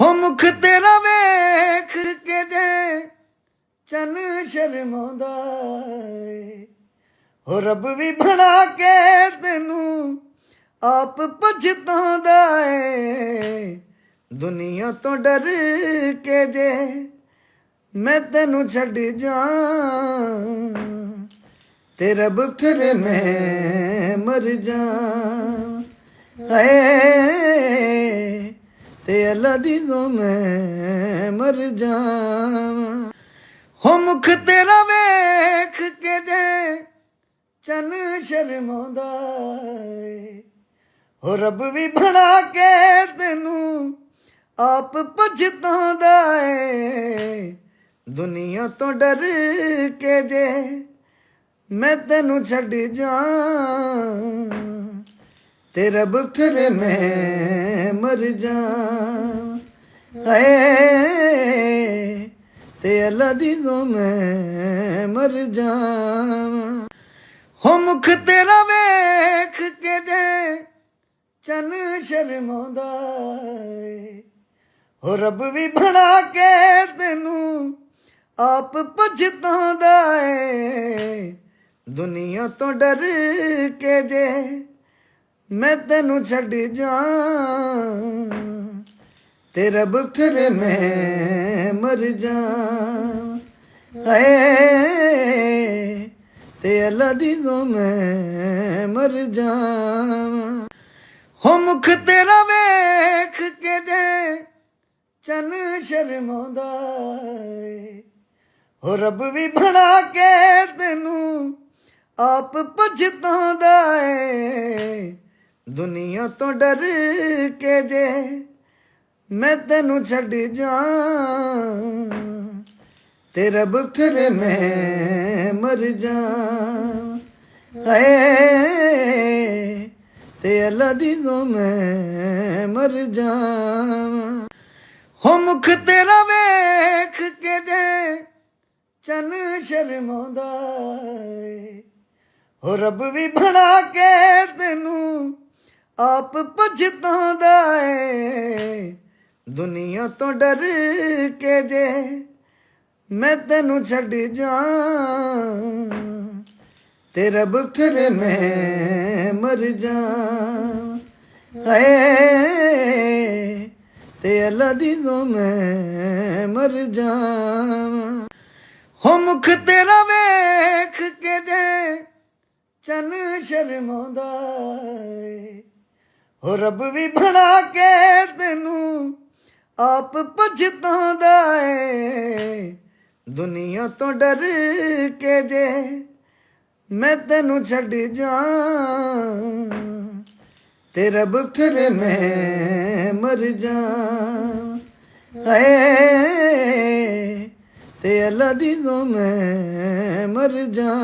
ਹੋ ਮੁਖ ਤੇਰਾ ਵੇਖ ਕੇ ਜੇ ਚੰਨ ਸ਼ਰਮਾਉਂਦਾ ਏ। ਹੋ ਰੱਬ ਵੀ ਬਣਾ ਕੇ ਤੈਨੂੰ ਆਪ ਪਛਤਾਉਂਦਾ ਏ। ਦੁਨੀਆ ਤੋਂ ਡਰ ਕੇ ਜੇ ਮੈਂ ਤੈਨੂੰ ਛੱਡ ਜਾ ਤੇ ਰੱਬ ਕਰੇ ਮੈਂ ਮਰ ਜਾ ਹਾਏ ਤੇ ਅੱਲਾ ਦੀ ਜ਼ੋ ਮੈਂ ਮਰ ਜਾਵਾਂ। ਹੋ ਮੁਖ ਤੇਰਾ ਵੇਖ ਕੇ ਜੇ ਚੰਨ ਸ਼ਰਮਾਉਂਦਾ ਏ। ਹੋ ਰੱਬ ਵੀ ਬਣਾ ਕੇ ਤੈਨੂੰ ਆਪ ਪਛਤਾਉਂਦਾ ਏ। ਦੁਨੀਆ ਤੋਂ ਡਰ ਕੇ ਜੇ ਮੈਂ ਤੈਨੂੰ ਛੱਡ ਜਾ ਤੇ ਰੱਬ ਕਰੇ ਮੈਂ ਮਰ ਜਾ ਹਾਏ ਤੇ ਅੱਲਾ ਦੀ ਜ਼ੋ ਮੈਂ ਮਰ ਜਾਵਾਂ। ਹੋ ਮੁਖ ਤੇਰਾ ਵੇਖ ਕੇ ਜੇ ਚੰਨ ਸ਼ਰਮਾਉਂਦਾ ਏ। ਹੋ ਰੱਬ ਵੀ ਬਣਾ ਕੇ ਤੈਨੂੰ ਆਪ ਪਛਤਾਉਂਦਾ ਏ। ਦੁਨੀਆ ਤੋਂ ਡਰ ਕੇ ਜੇ ਮੈਂ ਤੈਨੂੰ ਛੱਡ ਜਾ ਤੇਰਾ ਰੱਬ ਮੈਂ ਮਰ ਜਾ ਹਾਏ ਤੇ ਅੱਲਾ ਦੀ ਜ਼ੋ ਮੈਂ ਮਰ ਜਾ ਹੋ ਮੁਖ ਤੇਰਾ ਵੇਖ ਕੇ ਜੇ ਚੰਨ ਸ਼ਰਮਾਉਂਦਾ ਏ। ਹੋ ਰੱਬ ਵੀ ਬਣਾ ਕੇ ਤੈਨੂੰ ਆਪ ਪਛਤਾਉਂਦਾ ਏ। ਦੁਨੀਆ ਤੋਂ ਡਰ ਕੇ ਜੇ ਮੈਂ ਤੈਨੂੰ ਛੱਡ ਜਾ ਤੇਰਾ ਰੱਬ ਮੈਂ ਮਰ ਜਾ ਹਾਏ ਤੇ ਅੱਲਾ ਦੀ ਜ਼ੋ ਮੈਂ ਮਰ ਜਾਵਾਂ। ਹੋ ਮੁਖ ਤੇਰਾ ਵੇਖ ਕੇ ਜੇ ਚੰਨ ਸ਼ਰਮਾਉਂਦਾ ਏ, ਹੋ ਰੱਬ ਵੀ ਬਣਾ ਕੇ ਤੈਨੂੰ ਆਪ ਪਛਤਾਉਂਦਾ ਏ ਦੁਨੀਆ ਤੋਂ ਡਰ ਕੇ ਜੇ ਮੈਂ ਤੈਨੂੰ ਛੱਡ ਜਾ ਤੇਰਾ ਰੱਬ ਮੈਂ ਮਰ ਜਾ ਹਾਏ ਤੇ ਅੱਲਾ ਦੀ ਜ਼ੋ ਮੈਂ ਮਰ ਜਾਵਾਂ। ਹੋ ਮੁਖ ਤੇਰਾ ਵੇਖ ਕੇ ਜੇ ਚੰਨ ਸ਼ਰਮਾਉਂਦਾ ਏ। ਹੋ ਰੱਬ ਵੀ ਬਣਾ ਕੇ ਤੈਨੂੰ ਆਪ ਪਛਤਾਉਂਦਾ ਏ। ਦੁਨੀਆ ਤੋਂ ਡਰ ਕੇ ਜੇ ਮੈਂ ਤੈਨੂੰ ਛੱਡ ਜਾ ਤੇ ਰੱਬ ਕਰੇ ਮੈਂ ਮਰ ਜਾ ਹਾਏ ਤੇ ਅੱਲਾ ਦੀ ਜ਼ੋ ਮੈਂ ਮਰ ਜਾ